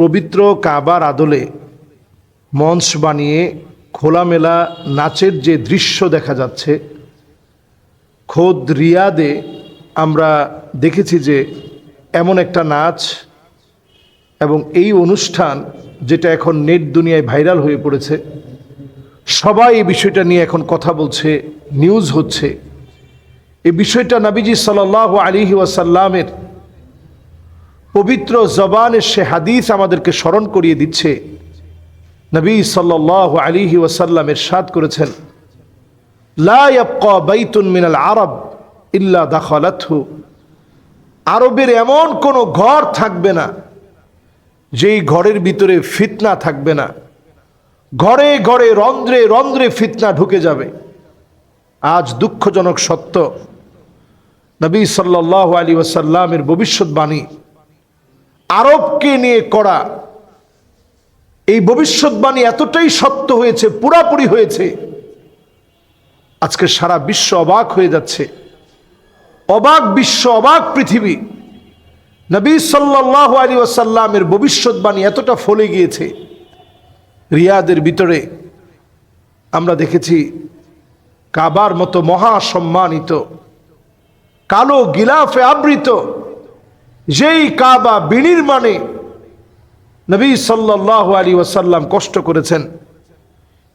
পবিত্র কাবার আদলে মঞ্চ বানিয়ে খোলামেলা নাচের যে দৃশ্য দেখা যাচ্ছে, খোদ রিয়াদে আমরা দেখেছি যে এমন একটা নাচ এবং এই অনুষ্ঠান যেটা এখন নেট দুনিয়ায় ভাইরাল হয়ে পড়েছে। সবাই এই বিষয়টা নিয়ে এখন কথা বলছে নিউজ হচ্ছে। এই বিষয়টা নাবিজি সাল আলিহি ওয়াসাল্লামের পবিত্র জবানের সে হাদিস আমাদেরকে স্মরণ করিয়ে দিচ্ছে। নবী সাল্লাহ আলিহি ওয়াসাল্লামের সাদ করেছেন বাইতুন মিনাল আরব ইল্লা দাখালাতহু। আরবের এমন কোনো ঘর থাকবে না, যেই ঘরের ভিতরে ফিতনা থাকবে না। ঘরে ঘরে রন্ধ্রে রন্ধ্রে ফিতনা ঢুকে যাবে। আজ দুঃখজনক সত্য, নবী সাল্লাহ আলী ওয়াসাল্লামের ভবিষ্যৎবাণী আরবকে নিয়ে করা এই ভবিষ্যৎবাণী এতটাই সত্য হয়েছে, পুরাপুরি হয়েছে, আজকে সারা বিশ্ব অবাক হয়ে যাচ্ছে। অবাক বিশ্ব, অবাক পৃথিবী। নবী সাল্লাহ আলী ওয়াসাল্লামের ভবিষ্যৎবাণী এতটা ফলে গিয়েছে। রিয়াদের ভিতরে আমরা দেখেছি কাবার মতো মহা সম্মানিত, কালো গিলাফে আবৃত যেই কাবা বিনির্মাণে নবী সাল্লাহ আলী ওয়াসাল্লাম কষ্ট করেছেন,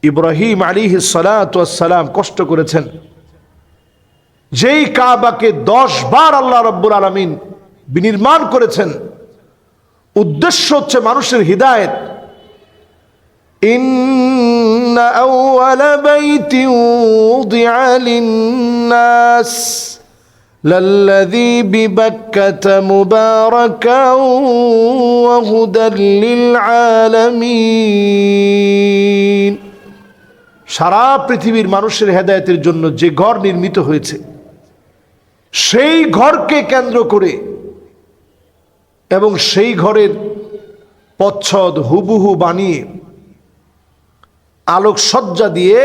ইব্রাহিম আলী সালাম কষ্ট করেছেন, যেই কাবাকে দশ বার আল্লাহ রব্বুর আলমিন বিনির্মাণ করেছেন, উদ্দেশ্য হচ্ছে মানুষের হৃদায়ত। ইন্না আউয়ালা বাইতি للذي ببكة مباركا وهدى للعالمين সারা পৃথিবীর মানুষের হেদায়তের জন্য যে ঘর নির্মিত হয়েছে সেই ঘরকে কেন্দ্র করে এবং সেই ঘরের পচ্ছদ হুবুহু বানিয়ে আলোকসজ্জা দিয়ে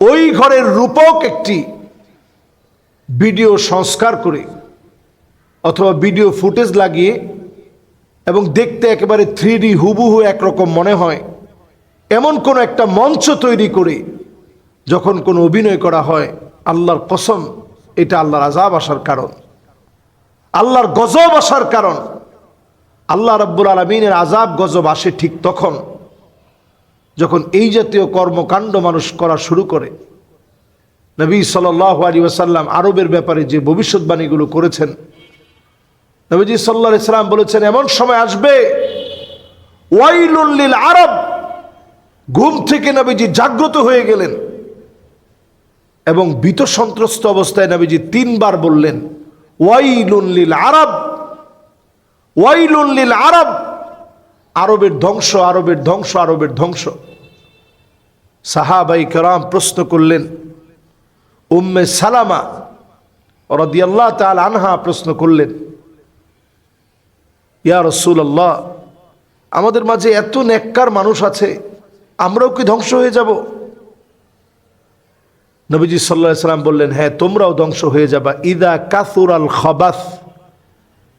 ওই ঘরের রূপক একটি ভিডিও সংস্কার করে অথবা ভিডিও ফুটেজ লাগিয়ে এবং দেখতে একেবারে থ্রি ডি হুবুহু একরকম মনে হয়, এমন কোনো একটা মঞ্চ তৈরি করে যখন কোনো অভিনয় করা হয়, আল্লাহর কসম, এটা আল্লাহর আজাব আসার কারণ। আল্লাহর গজব আসার কারণ। আল্লাহ রব্বুল আলমিনের আজাব গজব আসে ঠিক তখন, যখন এই জাতীয় কর্মকাণ্ড মানুষ করা শুরু করে। নবী সাল আলী ওসাল্লাম আরবের ব্যাপারে যে ভবিষ্যৎবাণীগুলো করেছেন, নবীজি সাল্লাহ ইসলাম বলেছেন, এমন সময় আসবে ওয়াইলুল্লিল আরব ঘুম থেকে নবীজি জাগ্রত হয়ে গেলেন এবং ভীত সন্ত্রস্ত অবস্থায় নবীজি তিনবার বললেন ওয়াইলুল্লিল আরব ওয়াইলুল্লিল আরব, আরবের ধ্বংস আরবের ধ্বংস আরবের ধ্বংস। সাহাবাই কেরাম প্রশ্ন করলেন উম্মে সালামা রদিয়াল্লাহ তাল আনহা প্রশ্ন করলেন, ইয়া রসুল আল্লাহ আমাদের মাঝে এত নেককার মানুষ আছে, আমরাও কি ধ্বংস হয়ে যাব? নবীজি সাল্লাহ সাল্লাম বললেন হ্যাঁ তোমরাও ধ্বংস হয়ে যাবা। ইদা কাসুর আল খবাস,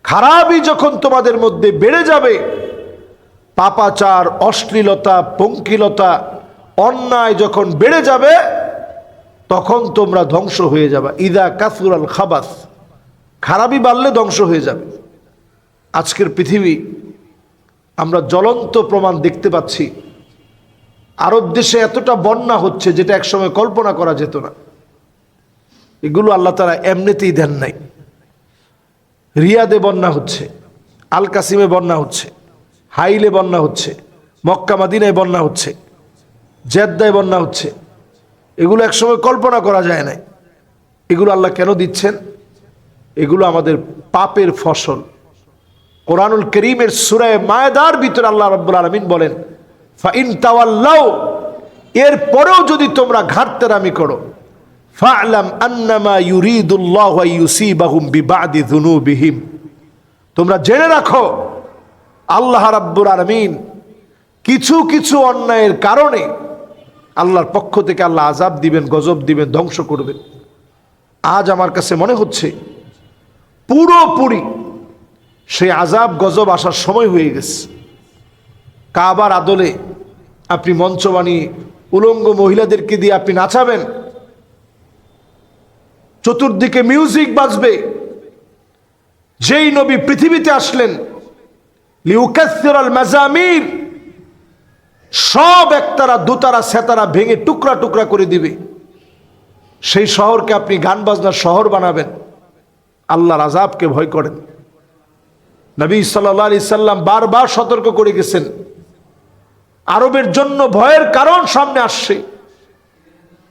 খারাপই যখন তোমাদের মধ্যে বেড়ে যাবে, পাপাচার, অশ্লীলতা, পঙ্কিলতা, অন্যায় যখন বেড়ে যাবে তখন তোমরা ধ্বংস হয়ে যাবে। ইদা কাসুর আল খাবাস। খারাপই বাড়লে ধ্বংস হয়ে যাবে। আজকের পৃথিবী, আমরা জ্বলন্ত প্রমাণ দেখতে পাচ্ছি। আরব দেশে এতটা বন্যা হচ্ছে যেটা একসময় কল্পনা করা যেত না। এগুলো আল্লাহ তারা এমনিতেই দেন নাই। রিয়াদে বন্যা হচ্ছে আল কাসিমে বন্যা হচ্ছে, হাইলে বন্যা হচ্ছে মক্কা মাদিনায় বন্যা হচ্ছে, জেদ্দায় বন্যা হচ্ছে। এগুলো একসময় কল্পনা করা যায় নাই। এগুলো আল্লাহ কেন দিচ্ছেন? এগুলো আমাদের পাপের ফসল। কোরআনুল করিমের সুরায় মায়দার ভিতরে আল্লাহ রব্বুল আলমিন বলেন, ফাইন তাওয়াল্লাও এর পরেও যদি তোমরা ঘাটতেরামি করো, ফালাম আন্নামা ইউরিদুল্লাহ যুনুবিহিম তোমরা জেনে রাখো, আল্লাহ রাব্বুর আলমিন কিছু কিছু অন্যায়ের কারণে আল্লাহর পক্ষ থেকে আল্লাহ আজাব দিবেন, গজব দিবেন, ধ্বংস করবেন। আজ আমার কাছে মনে হচ্ছে, পুরোপুরি সেই আজাব গজব আসার সময় হয়ে গেছে। কাবার আদলে আপনি মঞ্চ বানিয়ে উলঙ্গ মহিলাদেরকে দিয়ে আপনি নাচাবেন। চতুর্দিকে মিউজিক বাজবে। যেই নবী পৃথিবীতে আসলেন লিউকাসিরাল মাজামির সব একতারা, দুতারা, সেতারা ভেঙে টুকরা টুকরা করে দিবে। সেই শহরকে আপনি গান বাজনার শহর বানাবেন। আল্লাহর আজাবকে ভয় করেন। নবী সাল্লা আলি সাল্লাম বারবার সতর্ক করে গেছেন। আরবের জন্য ভয়ের কারণ সামনে আসছে।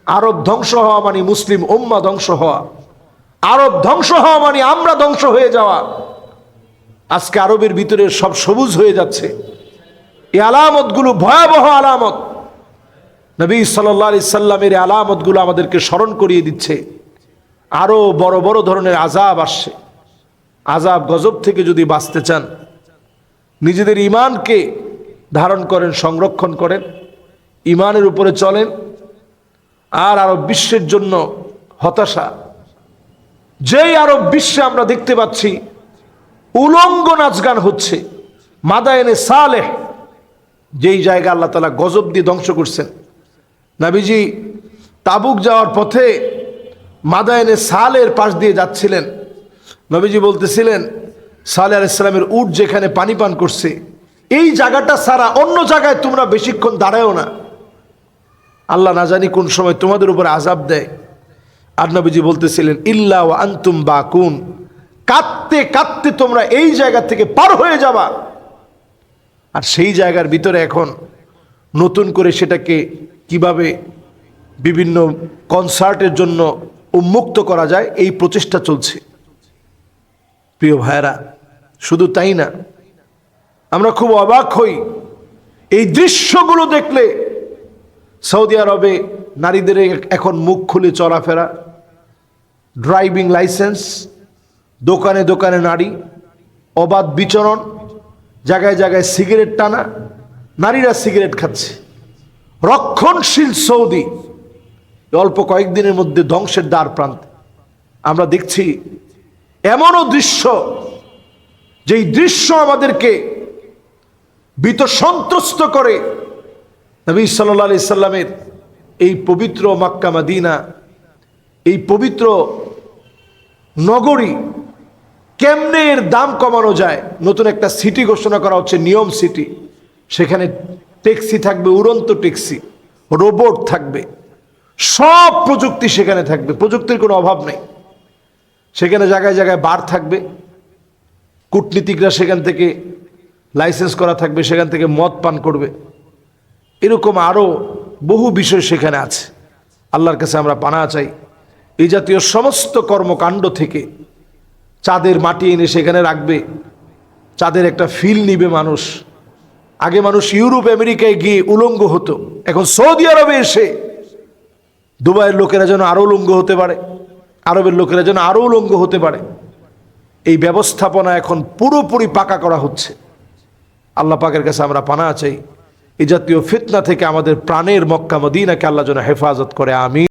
আরব ধ্বংস হওয়া মানে মুসলিম উম্মা ধ্বংস হওয়া। আরব ধ্বংস হওয়া মানে আমরা ধ্বংস হয়ে যাওয়া। আজকে আরবের ভিতরে সব সবুজ হয়ে যাচ্ছে। এই আলামতগুলো ভয়াবহ আলামত। নবী সাল্লা আলি সাল্লামের আলামতগুলো আমাদেরকে স্মরণ করিয়ে দিচ্ছে। আরও বড় বড় ধরনের আজাব আসছে। আজাব গজব থেকে যদি বাঁচতে চান, নিজেদের ইমানকে ধারণ করেন, সংরক্ষণ করেন ইমানের উপরে চলেন, আর আরব বিশ্বের জন্য হতাশা। যেই আরব বিশ্বে আমরা দেখতে পাচ্ছি, উলঙ্গ নাচ গান হচ্ছে, মাদায়নে সালেহ যেই জায়গা আল্লাহ তালা গজব দিয়ে ধ্বংস করছেন। নাবিজি তাবুক যাওয়ার পথে মাদায়নে সালের পাশ দিয়ে যাচ্ছিলেন। নবীজি বলতেছিলেন, সালে আল ইসলামের উট যেখানে পানি পান করছে, এই জায়গাটা সারা অন্য জায়গায় তোমরা বেশিক্ষণ দাঁড়ায়ও না। আল্লাহ না জানি কোন সময় তোমাদের উপর আজাব দেয়। আর নবীজি বলতেছিলেন, ইল্লা আন্তুম বা কুন কাঁদতে কাঁদতে তোমরা এই জায়গা থেকে পার হয়ে যাবা। আর সেই জায়গার ভিতরে এখন নতুন করে সেটাকে কীভাবে বিভিন্ন কনসার্টের জন্য উন্মুক্ত করা যায়, এই প্রচেষ্টা চলছে। প্রিয় ভাইরা শুধু তাই না, আমরা খুব অবাক হই। এই দৃশ্যগুলো দেখলে সৌদি আরবে নারীদের এখন মুখ খুলে চলাফেরা, ড্রাইভিং লাইসেন্স, দোকানে দোকানে নারী, অবাধ বিচরণ জায়গায় জায়গায় সিগারেট টানা, নারীরা সিগারেট খাচ্ছে। রক্ষণশীল সৌদি অল্প কয়েকদিনের মধ্যে ধ্বংসের দ্বার প্রান্তে। আমরা দেখছি এমনও দৃশ্য, যেই দৃশ্য আমাদেরকে বিত সন্ত্রস্ত করে। নবী সাল্লা আলি সাল্লামের এই পবিত্র মাক্কা মাদিনা এই পবিত্র নগরী কেমনে এর দাম কমানো যায়? নতুন একটা সিটি ঘোষণা করা হচ্ছে, নিয়ম সিটি সেখানে ট্যাক্সি থাকবে, উড়ন্ত ট্যাক্সি রোবট থাকবে। সব প্রযুক্তি সেখানে থাকবে। প্রযুক্তির কোনো অভাব নেই। সেখানে জায়গায় জায়গায় বার থাকবে। কূটনীতিকরা সেখান থেকে লাইসেন্স করা থাকবে, সেখান থেকে মদ পান করবে। এরকম আরও বহু বিষয় সেখানে আছে। আল্লাহর কাছে আমরা পানা চাই। এই জাতীয় সমস্ত কর্মকাণ্ড থেকে চাঁদের মাটি এনে সেখানে রাখবে। চাঁদের একটা ফিল নিবে মানুষ। আগে মানুষ ইউরোপ, আমেরিকায় গিয়ে উলঙ্গ হতো। এখন সৌদি আরবে এসে দুবাইয়ের লোকেরা যেন আরও উলঙ্গ হতে পারে। আরবের লোকেরা যেন আরও উলঙ্গ হতে পারে। এই ব্যবস্থাপনা এখন পুরোপুরি পাকা করা হচ্ছে। আল্লাহ পাকের কাছে আমরা পানা চাই। এই জাতীয় ফিতনা থেকে আমাদের প্রাণের মক্কা মদিনাকে আল্লাহ যেন হেফাজত করে। আমি